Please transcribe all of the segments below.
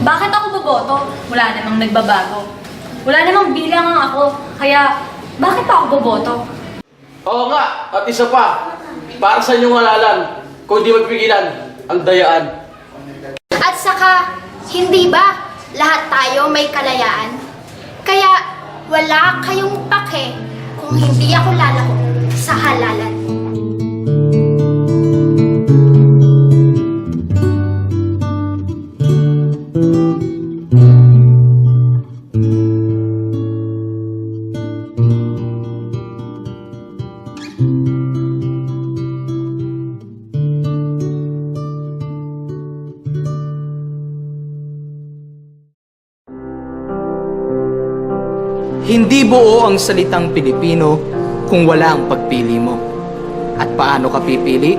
Bakit ako boboto? Wala namang nagbabago. Wala namang bilang ang ako. Kaya, bakit pa ako boboto? Oo nga, at isa pa, para sa inyong halalan, kung di magpigilan, ang dayaan. At saka, hindi ba lahat tayo may kalayaan? Kaya wala kayong pake kung hindi ako lalako sa halalan. Hindi buo ang salitang Pilipino kung wala ang pagpili mo. At paano ka pipili?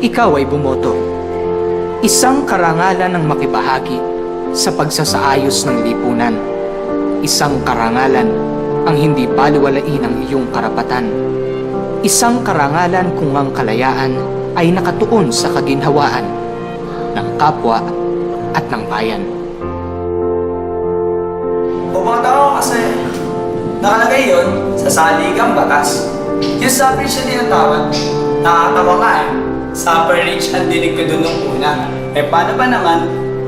Ikaw ay bumoto. Isang karangalan ang makibahagi sa pagsasaayos ng lipunan. Isang karangalan ang hindi baliwalain ang iyong karapatan. Isang karangalan kung ang kalayaan ay nakatuon sa kaginhawaan ng kapwa at ng bayan. Pumunta ako kasi nakalagay yun sa saligang batas. Yung suffrage na tinatawag, nakakatawa nga eh. Suffrage ang dinig ko dun nung una. Eh paano ba naman,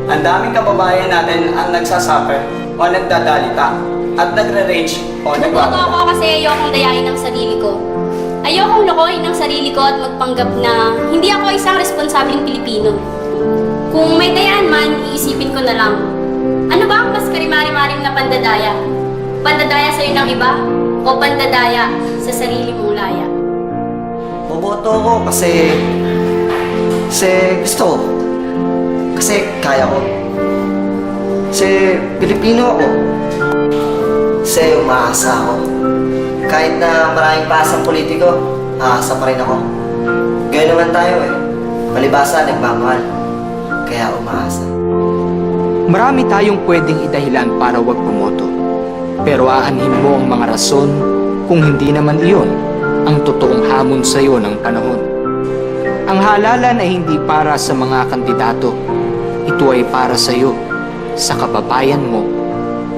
ang daming kababayan natin ang nagsasuffer o nagdadalita at nagre-rage o nagwawala. ako kasi ayokong dayain ng sarili ko. Ayokong lokohin ng sarili ko at magpanggap na hindi ako isang responsableng Pilipino. Kung may dayaan man, iisipin ko na lang. Ano ba ang mas karimari-maring na pandadaya? Pandadaya sa'yo ng iba? O pandadaya sa sarili mong laya? Boboto ko kasi... Kasi gusto ko. Kasi kaya ko. Kasi Pilipino ako. Kasi umaasa ako. Kahit na maraming pasang politiko, aasa pa rin ako. Gaya naman tayo eh. Palibasa, nagmamahal. Kaya umaasa. Marami tayong pwedeng idahilan para wag bumoto. Pero aanhin mo ang mga rason kung hindi naman iyon ang totoong hamon sa iyo ng panahon. Ang halalan ay hindi para sa mga kandidato. Ito ay para sa iyo, sa kababayan mo,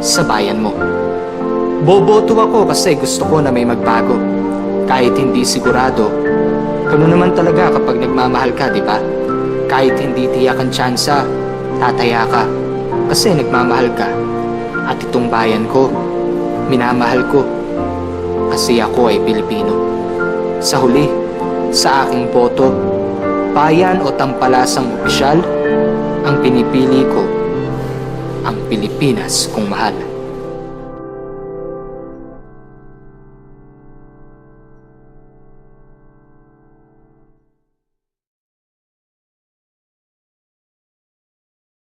sa bayan mo. Boboto ako kasi gusto ko na may magbago. Kahit hindi sigurado. Ganun naman talaga kapag nagmamahal ka, di ba? Kahit hindi tiyak ang tsansa, tataya ka. Kasi nagmamahal ka. At itong bayan ko, minamahal ko. Kasi ako ay Pilipino. Sa huli, sa aking boto, bayan o tampalasang opisyal, ang pinipili ko, ang Pilipinas kong mahal.